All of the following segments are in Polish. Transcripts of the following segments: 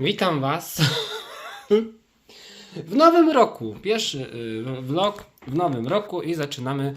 Witam Was w nowym roku. Pierwszy y, vlog w nowym roku i zaczynamy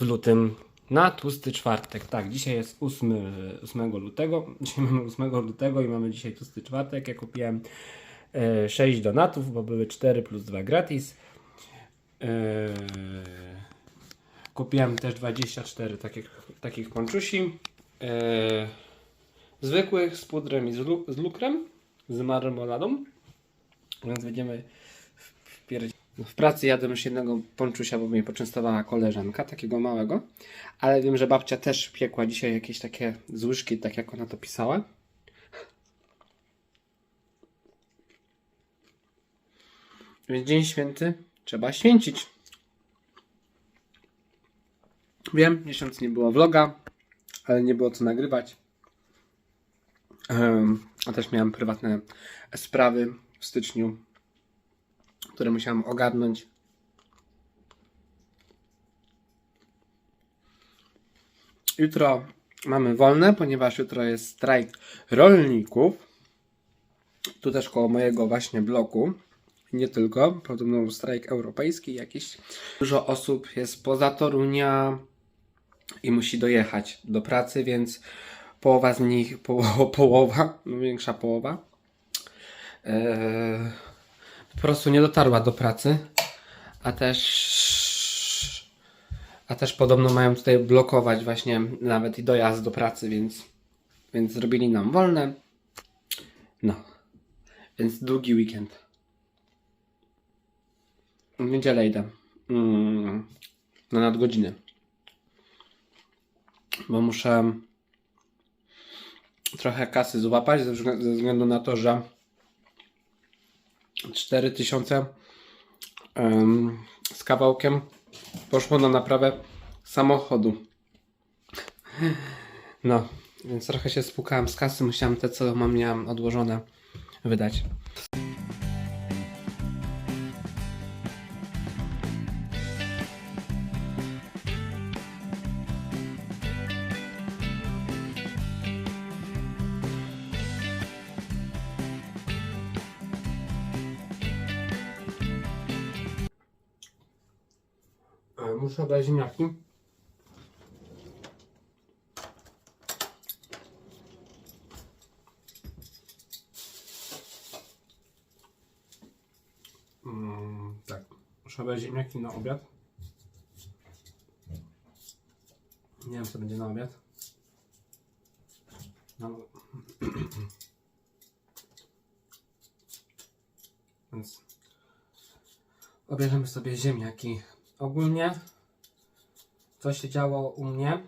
w lutym na tłusty czwartek. Tak, dzisiaj jest 8, 8 lutego. Dzisiaj mamy 8 lutego i mamy dzisiaj tłusty czwartek. Ja kupiłem e, 6 donatów, bo były 4 plus 2 gratis. E, kupiłem też 24 takich, takich ponczusi. Zwykłych z pudrem i z lukrem, z marmoladą. Więc będziemy wpierdzić. W pracy jadłem już jednego ponczusia, bo mnie poczęstowała koleżanka, takiego małego. Ale wiem, że babcia też piekła dzisiaj jakieś takie z łyżki, tak jak ona to pisała. Więc Dzień Święty trzeba święcić. Wiem, miesiąc nie było vloga, ale nie było co nagrywać. A też miałem prywatne sprawy w styczniu, które musiałem ogarnąć. Jutro mamy wolne, ponieważ jutro jest strajk rolników. Tu też koło mojego właśnie bloku. Nie tylko, podobno strajk europejski jakiś. Dużo osób jest poza Torunia i musi dojechać do pracy, więc połowa z nich, po, połowa, no większa połowa, e, po prostu nie dotarła do pracy, a też, a też podobno mają tutaj blokować właśnie nawet i dojazd do pracy, więc, więc zrobili nam wolne. No, więc drugi weekend. W niedzielę idę mm, na nadgodziny, bo muszę trochę kasy złapać ze wzglę- ze względu na to, że 4000 em, z kawałkiem poszło na naprawę samochodu. No, więc trochę się spłukałem z kasy, musiałem te, co mam, miałem odłożone, wydać. Muszę dać ziemniaki. Mm, tak, muszę dać ziemniaki na obiad. Nie wiem, co będzie na obiad. No. Więc obierzemy sobie ziemniaki. Ogólnie, co się działo u mnie,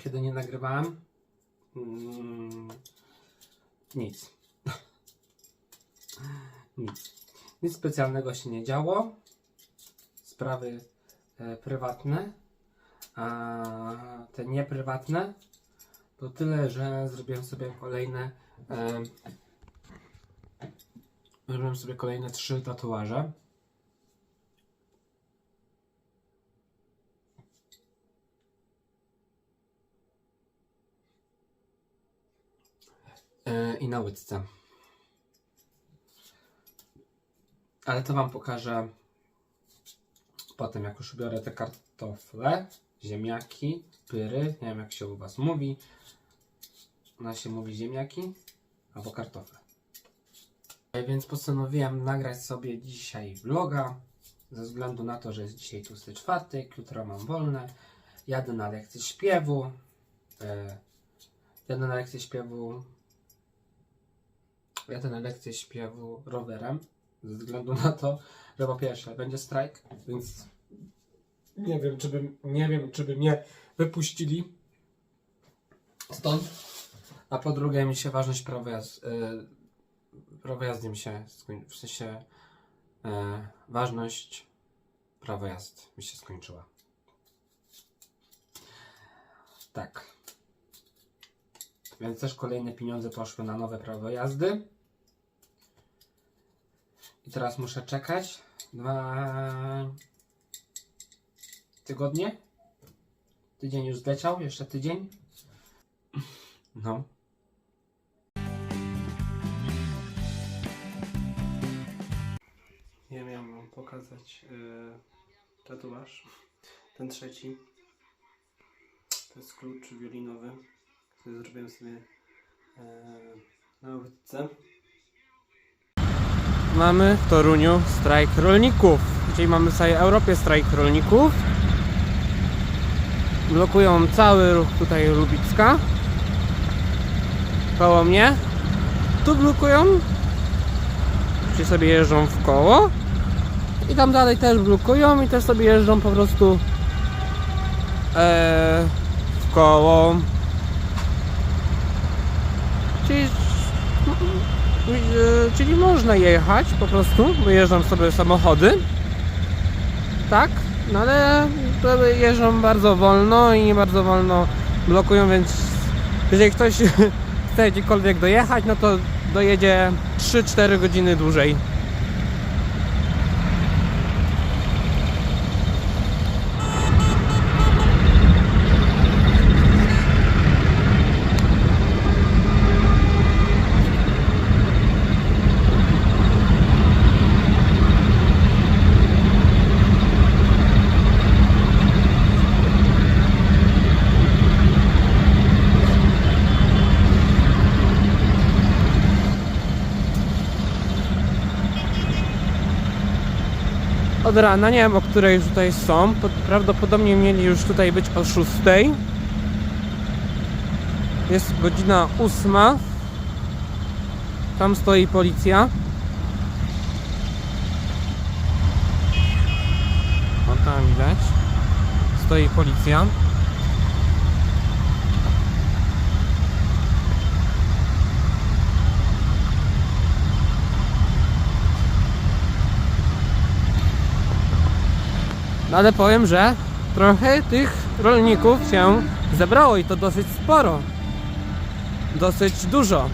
kiedy nie nagrywałem? Mm, nic. nic. Nic specjalnego się nie działo. Sprawy e, prywatne, a te nieprywatne to tyle, że zrobiłem sobie kolejne e, zrobiłem sobie kolejne trzy tatuaże. I na łydce. Ale to Wam pokażę potem, jak już biorę te kartofle, ziemniaki, pyry, nie wiem jak się u Was mówi. U nas się mówi ziemniaki albo kartofle. E, Więc postanowiłem nagrać sobie dzisiaj vloga, ze względu na to, że jest dzisiaj tłusty czwartek, jutro mam wolne, jadę na lekcję śpiewu, e, jadę na lekcję śpiewu jadę na lekcję śpiewu rowerem, ze względu na to, że po pierwsze będzie strajk, więc nie wiem, czy by, nie wiem, czy by mnie wypuścili stąd, a po drugie mi się ważność prawa jazdy, prawo jazdy mi się, skoń- w sensie e, ważność prawa jazdy mi się skończyła. Tak. Więc też kolejne pieniądze poszły na nowe prawo jazdy. I teraz muszę czekać dwa tygodnie. Tydzień już zleciał, jeszcze tydzień. No. Ja miałem wam pokazać yy, tatuaż. Ten trzeci. To jest klucz wiolinowy, który zrobiłem sobie yy, na łydce. Mamy w Toruniu strajk rolników. Dzisiaj mamy w całej Europie strajk rolników. Blokują cały ruch tutaj Lubicka. Koło mnie. Tu blokują. Czyli sobie jeżdżą w koło. I tam dalej też blokują i też sobie jeżdżą po prostu e, w koło. Czyli Yy, czyli można jechać po prostu, bo jeżdżą sobie samochody. Tak, no ale jeżdżą bardzo wolno i bardzo wolno blokują, więc jeżeli ktoś chce gdziekolwiek dojechać, no to dojedzie 3-4 godziny dłużej. Od rana, nie wiem o której tutaj są, pod- prawdopodobnie mieli już tutaj być o 6. Jest godzina 8. Tam stoi policja. O tam widać. Stoi policja. No ale powiem, że trochę tych rolników się zebrało i to dosyć sporo. Dosyć dużo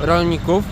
rolników.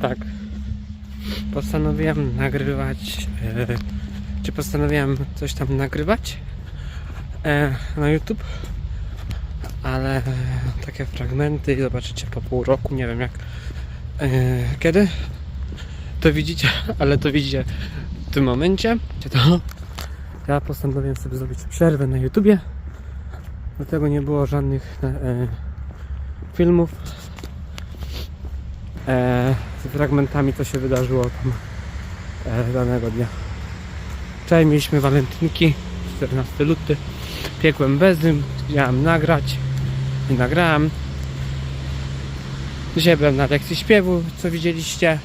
Tak. Postanowiłem nagrywać. E, czy postanowiłem coś tam nagrywać e, na YouTube? Ale takie fragmenty zobaczycie po pół roku. Nie wiem jak. E, kiedy? To widzicie, ale to widzicie w tym momencie. To ja postanowiłem sobie zrobić przerwę na YouTubie. Dlatego nie było żadnych e, filmów e, z fragmentami, co się wydarzyło tam e, danego dnia. Wczoraj mieliśmy walentynki, 14 luty. Piekłem bezym, miałem nagrać i nagrałem. Dzisiaj byłem na lekcji śpiewu, co widzieliście.